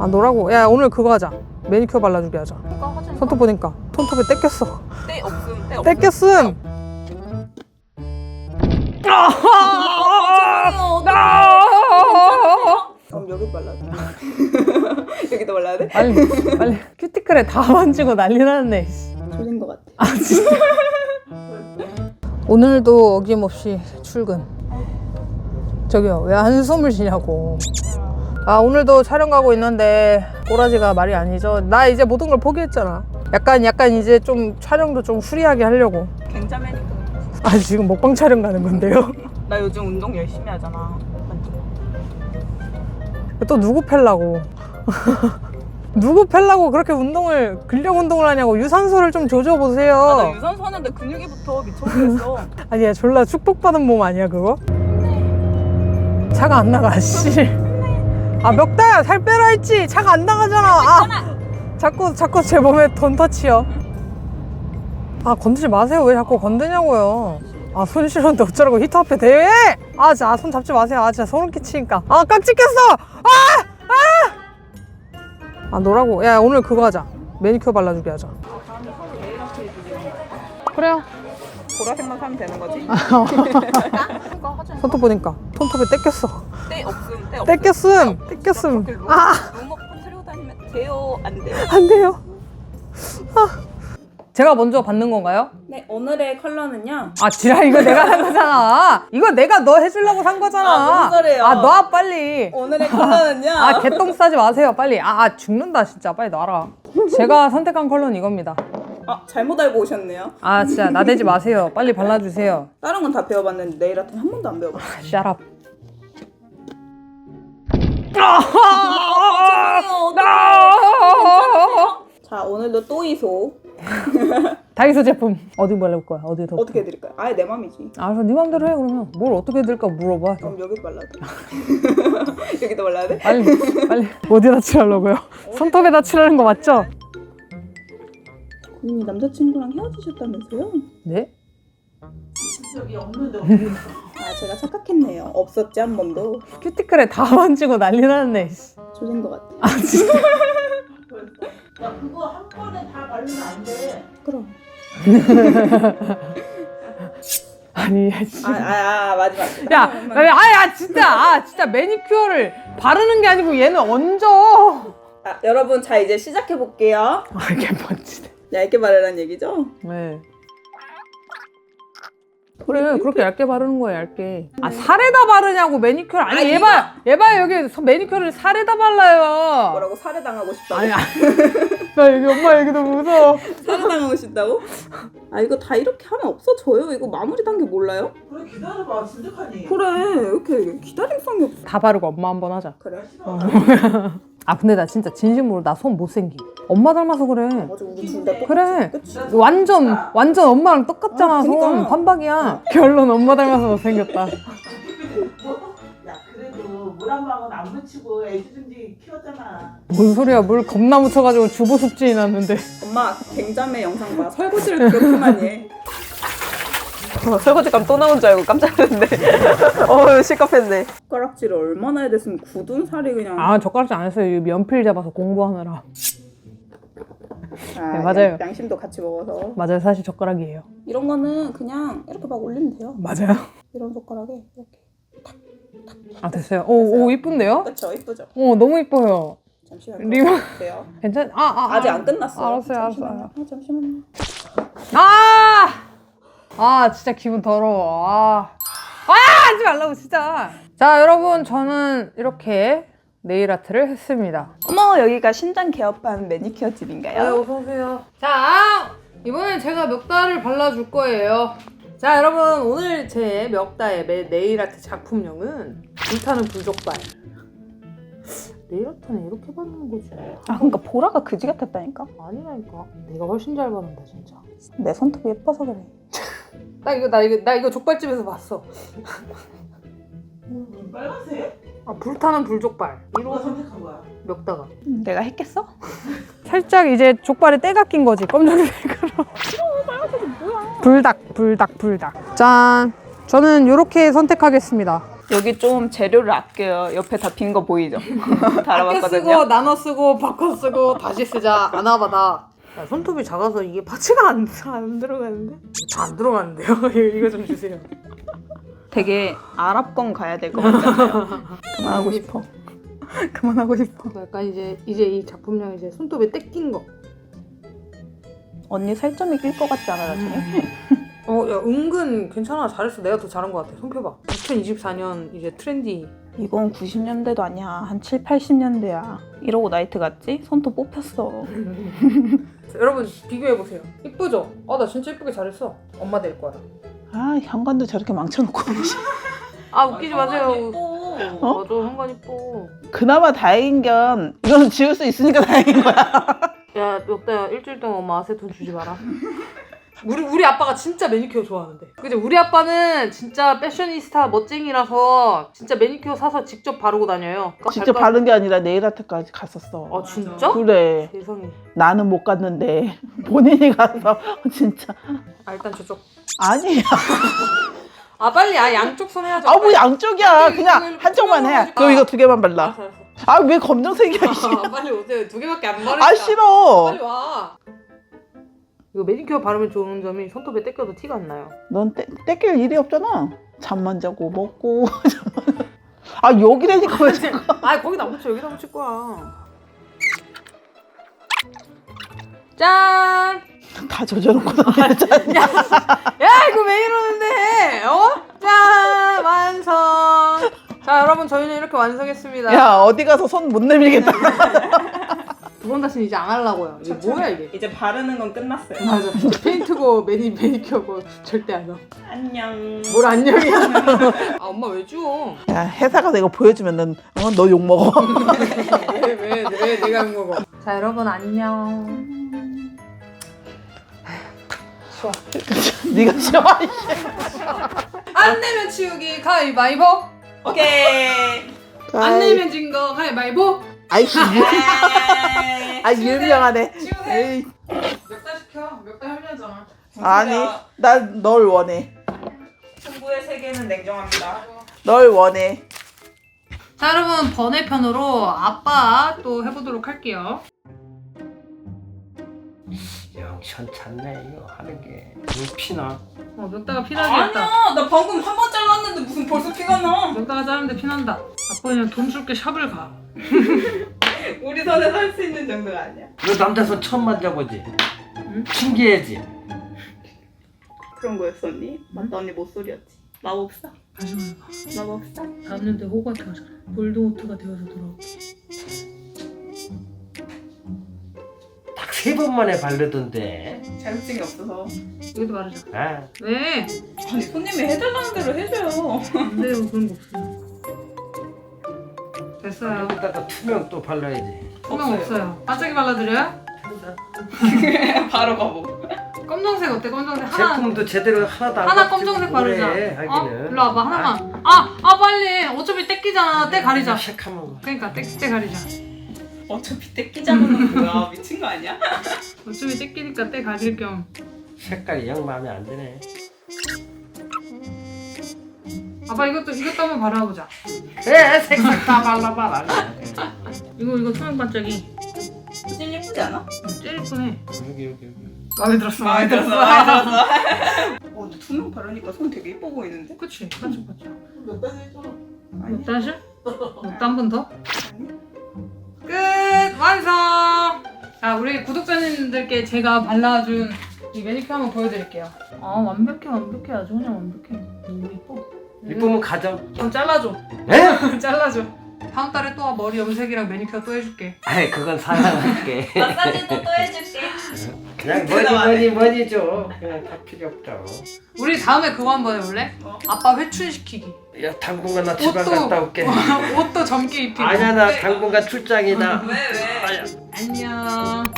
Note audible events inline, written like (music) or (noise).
아 너라고? 야 오늘 그거 하자 매니큐어 발라주기 하자. 손톱 보니까 손톱에 떼꼈어 때 없음. 때 없음. 떼꼈음 그럼 여기 발라줘. (laughs) 여기도 발라야 돼? 빨리 빨리 큐티클에 다 만지고 난리 났네 조진 것 같아. 아 진짜 오늘도 어김없이 출근 저기요 왜 한숨을 쉬냐고 아 오늘도 촬영 가고 있는데 꼬라지가 말이 아니죠 나 이제 모든 걸 포기했잖아 약간 약간 이제 좀 촬영도 좀 후리하게 하려고 괜찮으니까. 아 지금 먹방 촬영 가는 건데요 (laughs) 나 요즘 운동 열심히 하잖아. 또 누구 팰라고 (laughs) 누구 팰라고 그렇게 운동을 근력 운동을 하냐고 유산소를 좀 조져 아, 나 보세요 유산소 하는데 근육이 붙어 미쳐버렸어. (laughs) 아니야 졸라 축복받은 몸 아니야 그거? 차가 안 나가 씨. 아 멱다야 살 빼라 했지 차가 안 나가잖아. 아 자꾸 자꾸 제 몸에 돈 터치요. 아 건드지 마세요 왜 자꾸 건드냐고요. 아손 실었는데 어쩌라고 히터 앞에 대회? 아 진짜 손 잡지 마세요. 아 진짜 소름 끼치니까. 아 깜찍 꼈어. 아 아. 아 너라고? 야 오늘 그거 하자. 매니큐어 발라주기 하자. 그래요. 보라색만 사면 되는 거지. (laughs) (laughs) 손톱 보니까 손톱에 떼꼈어. 떼꼈음. 떼꼈음. 아. 들고 다니면 돼요? 안 돼요? 안 돼요. 아. 제가 먼저 받는 건가요? 네, 오늘의 컬러는요. 아, 지랄, 이거 내가 산 거잖아. 이거 내가 너 해주려고 산 거잖아. 아, 무슨 소리예요? 아, 놔, 빨리. 오늘의 컬러는요. 아, 개똥 싸지 마세요, 빨리. 아, 아, 죽는다, 진짜. 빨리 놔라. 제가 선택한 컬러는 이겁니다. 아, 잘못 알고 오셨네요. 아, 진짜, 나대지 마세요. 빨리 발라주세요. 다른 건 다 배워봤는데 네일 아트는 한 번도 안 배워봤어요. 아, shut up. 자, 오늘도 또 이소 (laughs) 다이소 제품. 어디 발라볼 거야? 어디 더? 어떻게 해드릴까요? 아예 내 맘이지. 알았어, 네 맘대로 해, 그러면. 뭘 어떻게 해드릴까 물어봐. 그럼 여기 발라야 돼. (laughs) 여기도 발라야 돼? 빨리 빨리 어디다 칠하려고요? 손톱에다 칠하는 거 맞죠? 고객님 남자친구랑 헤어지셨다면서요? 네? (laughs) 아, 제가 착각했네요. 없었지 한 번도. 큐티클에 다 만지고 난리 났네. 씨. 조진 것 같아. 아 진짜. 야 그거 한 번에 다 바르면 안 돼. 그럼. (laughs) 아니 야, 씨. 아, 아, 아 마지막. 야, 야, 아야 진짜, 아 진짜 매니큐어를 바르는 게 아니고 얘는 얹어. 아, 여러분, 자 이제 시작해 볼게요. 아 이게 뭔지. 얇게 바르라는 얘기죠? 네. 그래 그렇게 얇게 바르는 거야 얇게 아 살에다 바르냐고 매니큐어 아니 얘봐 얘봐 여기 서- 매니큐어를 살에다 발라요 뭐라고 살해 당하고 싶다고? 아니 아니 (laughs) 나 여기 엄마 여기 너무 무서워 살해 당하고 싶다고? 아 이거 다 이렇게 하면 없어져요. 이거 마무리 단계 몰라요? 그래 기다려봐 진득하니. 그래 이렇게 기다림성이 없어. 다 바르고 엄마 한 번 하자 그래? 아 근데 나 진짜 진심으로 나 손 못생기 엄마 닮아서 그래 맞아 우리 둘다 똑같이. 그래 그치? 완전 완전 엄마랑 똑같잖아 아, 그니까. 손 판박이야 결론 엄마 닮아서 못생겼다 야 그래도 물 한 방울 안 묻히고 애지중지 키웠잖아. 뭔 소리야 물 겁나 묻혀가지고 주보 습진이 났는데 엄마 갱자매 영상 봐. 설거지를 그렇게 많이 해. 설거지감 또 나온 줄 알고 깜짝 놀랐네. (laughs) 어, 실컷했네. 숟가락질을 얼마나 해야 됐으면 굳은 살이 그냥. 아 젓가락질 안 했어요 이 연필 잡아서 공부하느라 아, 네, 맞아요. 양, 심도 같이 먹어서. 맞아요 사실 젓가락이에요 이런 거는 그냥 이렇게 막 올리면 돼요. 맞아요 이런 젓가락에 이렇게. 아 됐어요 오, 오 이쁜데요? 그렇죠, 이쁘죠. 어 너무 이뻐요 잠시만요. 리본. 돼요. 괜찮 아, 아, 아. 아직 안 끝났어요. 알았어요, 알았어요. 잠시만요. 아, 잠시만요. 아! 아, 진짜 기분 더러워. 아. 아, 하지 말라고, 진짜. 자, 여러분, 저는 이렇게 네일 아트를 했습니다. 어머 여기가 신장 개업한 매니큐어 집인가요? 어서 오세요. 자, 이번엔 제가 멱다를 발라줄 거예요. 자, 여러분, 오늘 제 멱다의 매- 네일 아트 작품명은 불타는 불족발. 네일 아트는 이렇게 바르는 거지. 아 그러니까 보라가 그지 같았다니까. 아니라니까. 내가 훨씬 잘 바른다, 진짜. 내 손톱이 예뻐서 그래. (laughs) 나 이거, 나 이거, 나 이거 족발집에서 봤어. 음, 빨간색? 아, 불타는 불족발. 누가 이거 선택한 거야? 멱다가. 내가 했겠어? (laughs) 살짝 이제 족발에 때가 낀 거지 검정색으로 불닭 불닭 불닭 짠 저는 이렇게 선택하겠습니다 여기 좀 재료를 아껴요. 옆에 다 빈 거 보이죠? (laughs) 아껴 달아봤거든요. 쓰고 나눠 쓰고 바꿔 쓰고 다시 쓰자 아나바다 야, 손톱이 작아서 이게 파츠가 안, 안 들어가는데? 다안 들어가는데요? (laughs) 이거 좀 주세요 되게 아랍권 가야 될 것 같잖아요. (laughs) 그만하고 싶어. 그만하고 싶어. 약간 이제 이제 이 작품량 이제 손톱에 떼낀 거 언니 살점이 낄 것 같지 않아 나중에? (laughs) 어, 야, 은근 괜찮아. 잘했어. 내가 더 잘한 것 같아. 손 펴봐. 2024년 이제 트렌디. 이건 90년대도 아니야. 한 7, 80년대야. 이러고 나이트 갔지? 손톱 뽑혔어. (laughs) 여러분, 비교해보세요. 이쁘죠? 아, 나 진짜 이쁘게 잘했어. 엄마 될 거야. 아 현관도 저렇게 망쳐놓고 (laughs) 아, 웃기지 마세요. 예뻐. 어? 맞아, 한관 이뻐. 그나마 다행인 건 이거는 지울 수 있으니까 (laughs) 다행인 거야 야, 역다야, 일주일 동안 엄마한테 돈 주지 마라. 우리 우리 아빠가 진짜 매니큐어 좋아하는데. 그지? 우리 아빠는 진짜 패셔니스타 멋쟁이라서 진짜 매니큐어 사서 직접 바르고 다녀요. 직접 갈까? 바른 게 아니라 네일 아트까지 갔었어 아, 진짜? 그래 세상에. 나는 못 갔는데 (laughs) 본인이 가서 (laughs) 진짜 아, 일단 저쪽. 아니야 아, 빨리. 아, 양쪽 손 해야죠. 아뭐 양쪽이야 이거 그냥 한쪽만 해 그럼 이거 두 개만 발라 알았어, 알았어. 아 왜 검정색이야 (laughs) 씨. 아, 빨리 오세요. 두 개밖에 안 바르니까. 아 싫어 빨리 와. 이거 매니큐어 바르면 좋은 점이 손톱에 떼껴도 티가 안 나요. 넌 떼, 떼낄 일이 없잖아 잠만 자고 먹고 (laughs) 아 여기라니까 왜 자꾸 아 거기다 안 붙여. 여기다 붙일 거야. 짠! 다 젖어놓고 다니잖아 (laughs) 야 이거 왜 이러는데? 어? 짠! 완성! 자 여러분 저희는 이렇게 완성했습니다. 야 어디 가서 손 못 내밀겠다 (laughs) 두 번 다시는 이제 안 하려고요. 이게 뭐야 이게? 이제 바르는 건 끝났어요. 맞아. 페인트고 매니 매니큐어고 절대 안 와. 안녕. 뭘 안녕이야? 아 엄마 왜 줘? 야 회사 가서 이거 보여주면은 어, 너 욕 먹어 (laughs) 왜, 왜, 왜 내가 한 거고? 자, 여러분 안녕. 좋아. (laughs) 네가 싫어 안 내면 치우기 가위바위보. 오케이. 안 내면 진 거 가위바위보. 아이씨 아 (laughs) 유명하네 치우세요. 에이, 몇 달 시켜? 몇달 합류하잖아. 아니 난 널 원해 승부의 세계는 냉정합니다. 널 원해 자, 여러분 번외편으로 아빠 또 해보도록 할게요. 영천찮네 이거 하는 게 눈 피나 어, 몇 달가 피나겠다. 아니야, 나 방금 한 번 잘랐는데 무슨 벌써 피가 나? 몇 달가 자는데 피난다. 아빠 그냥 돈 줄게 샵을 가. (laughs) 우리 손에 살수 있는 정도가 아니야. 너 남자 손 처음 만져보지? 신기해지? 그런 거였어 언니? 맞다 언니 못소리였지. 마법사? 다시 말해봐. 마법사? 닿는데 호가트 하잖아. 볼드모트가 되어서 돌아올게. 세 번만에 바르던데 자격증이 없어서. 여기도 바르자. 아 왜? 아니 손님이 해달라는 대로 해줘요. 안 돼요. 그런 거 없어요. 됐어요. 여기다가 투명 또 발라야지 투명 없어요. 반짝이 발라드려요? (laughs) 바로 가보. 검정색 어때? 검정색 하나 제품도 제대로 하나도 안 하나 갖추고 검정색 바르자. 어? 하기는 일로 와봐 하나만. 아, 아 빨리. 어차피 떼끼잖아. 떼 가리자. 샥하면 그러니까 떼, 떼 가리자. 어차피 떼끼자는 뭐야? 미친 거 아니야? (laughs) 어차피 떼끼니까 떼 가릴 겸. 색깔이 영 마음에 안 드네 아빠 이것도 이것도 한번 발라보자. 그래 색깔 다 발라봐라 이거 이거 투명 반짝이. 진짜 예쁘지 않아? 제일 예쁘네. 여기 여기 여기 마음에 들었어. 마음에 들었어. 마음에 들었어. (laughs) 어, 근데 투명 바르니까 손 되게 예뻐 보이는데? 그치? 반짝 반짝. 몇 달에 해줘. 몇 단실? 몇단 번 더? 끝 완성. 자 우리 구독자님들께 제가 발라준 이 매니큐어 한번 보여드릴게요. 아 완벽해 완벽해 아주 그냥 완벽해. 너무 예뻐. 이쁘면 가정 좀 잘라줘. 에? (laughs) 잘라줘. 다음 달에 또 머리 염색이랑 매니큐어 또 해줄게. 아이 그건 사랑할게 (laughs) 마사지도 또 해줄게. 그냥 뭐니 뭐니 뭐니 줘 그냥 다 필요 없죠 우리 다음에 그거 한번 해볼래? 뭐? 아빠 회춘시키기. 야 당분간 나 지방 옷도 갔다 올게 (laughs) 옷도 젊게 입히고. 아니야 나 당분간 출장이다 왜 왜? 아야. 안녕.